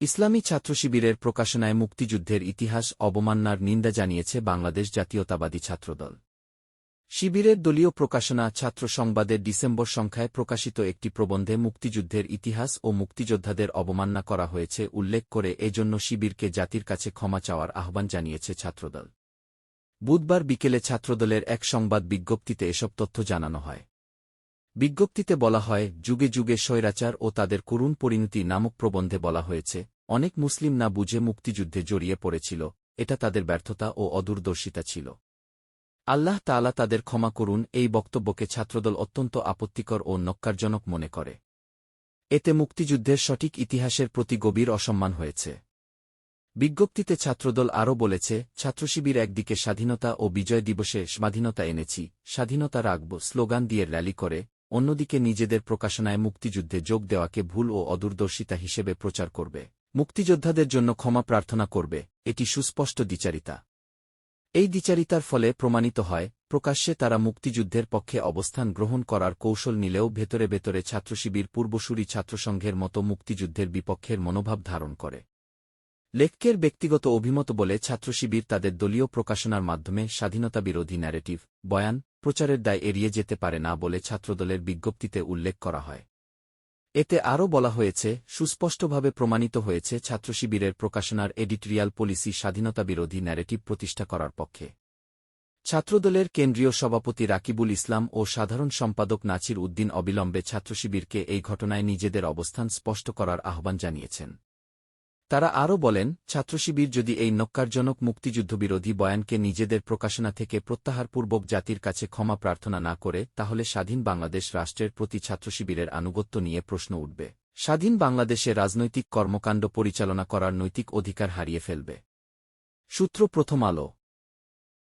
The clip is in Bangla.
ইসলামী ছাত্র শিবিরের প্রকাশনায় মুক্তিযুদ্ধের ইতিহাস অবমাননার নিন্দা জানিয়েছে বাংলাদেশ জাতীয়তাবাদী ছাত্রদল। শিবিরের দলীয় প্রকাশনা ছাত্র সংবাদের ডিসেম্বর সংখ্যায় প্রকাশিত একটি প্রবন্ধে মুক্তিযুদ্ধের ইতিহাস ও মুক্তিযোদ্ধাদের অবমাননা করা হয়েছে উল্লেখ করে এজন্য শিবিরকে জাতির কাছে ক্ষমা চাওয়ার আহ্বান জানিয়েছে ছাত্রদল। বুধবার বিকেলে ছাত্রদলের এক সংবাদ বিজ্ঞপ্তিতে এসব তথ্য জানানো হয়। বিজ্ঞপ্তিতে বলা হয়, যুগে যুগে স্বৈরাচার ও তাদের করুণ পরিণতি নামক প্রবন্ধে বলা হয়েছে, অনেক মুসলিম না বুঝে মুক্তিযুদ্ধে জড়িয়ে পড়েছিল, এটা তাদের ব্যর্থতা ও অদূরদর্শিতা ছিল। আল্লাহ তাআলা তাদের ক্ষমা করুন, এই বক্তব্যকে ছাত্রদল অত্যন্ত আপত্তিকর ও নক্কারজনক মনে করে। এতে মুক্তিযুদ্ধের সঠিক ইতিহাসের প্রতি গভীর অসম্মান হয়েছে। বিজ্ঞপ্তিতে ছাত্রদল আরও বলেছে, ছাত্রশিবির একদিকে স্বাধীনতা ও বিজয় দিবসে স্বাধীনতা এনেছি, স্বাধীনতা রাখব, স্লোগান দিয়ে র্যালি করে অন্যদিকে নিজেদের প্রকাশনায় মুক্তিযুদ্ধে যোগ দেওয়াকে ভুল ও অদূরদর্শিতা হিসেবে প্রচার করবে। মুক্তিযোদ্ধাদের জন্য ক্ষমা প্রার্থনা করবে, এটি সুস্পষ্ট দ্বিচারিতা। এই দ্বিচারিতার ফলে প্রমাণিত হয়, প্রকাশ্যে তারা মুক্তিযুদ্ধের পক্ষে অবস্থান গ্রহণ করার কৌশল নিলেও ভেতরে ভেতরে ছাত্রশিবির পূর্বসূরি ছাত্রসংঘের মতো মুক্তিযুদ্ধের বিপক্ষের মনোভাব ধারণ করে। লেখকের ব্যক্তিগত অভিমত বলে ছাত্রশিবির তাদের দলীয় প্রকাশনার মাধ্যমে স্বাধীনতা বিরোধী ন্যারেটিভ বয়ান প্রচারের দায় এড়িয়ে যেতে পারে না বলে ছাত্রদলের বিজ্ঞপ্তিতে উল্লেখ করা হয়। এতে আরও বলা হয়েছে, সুস্পষ্টভাবে প্রমাণিত হয়েছে ছাত্রশিবিরের প্রকাশনার এডিটোরিয়াল পলিসি স্বাধীনতা বিরোধী ন্যারেটিভ প্রতিষ্ঠা করার পক্ষে। ছাত্রদলের কেন্দ্রীয় সভাপতি রাকিবুল ইসলাম ও সাধারণ সম্পাদক নাছির উদ্দিন অবিলম্বে ছাত্রশিবিরকে এই ঘটনায় নিজেদের অবস্থান স্পষ্ট করার আহ্বান জানিয়েছেন। তারা আরও বলেন, ছাত্রশিবির যদি এই নক্কারজনক মুক্তিযুদ্ধবিরোধী বয়ানকে নিজেদের প্রকাশনা থেকে প্রত্যাহারপূর্বক জাতির কাছে ক্ষমা প্রার্থনা না করে, তাহলে স্বাধীন বাংলাদেশ রাষ্ট্রের প্রতি ছাত্রশিবিরের আনুগত্য নিয়ে প্রশ্ন উঠবে। স্বাধীন বাংলাদেশে রাজনৈতিক কর্মকাণ্ড পরিচালনা করার নৈতিক অধিকার হারিয়ে ফেলবে। সূত্র প্রথম আলো।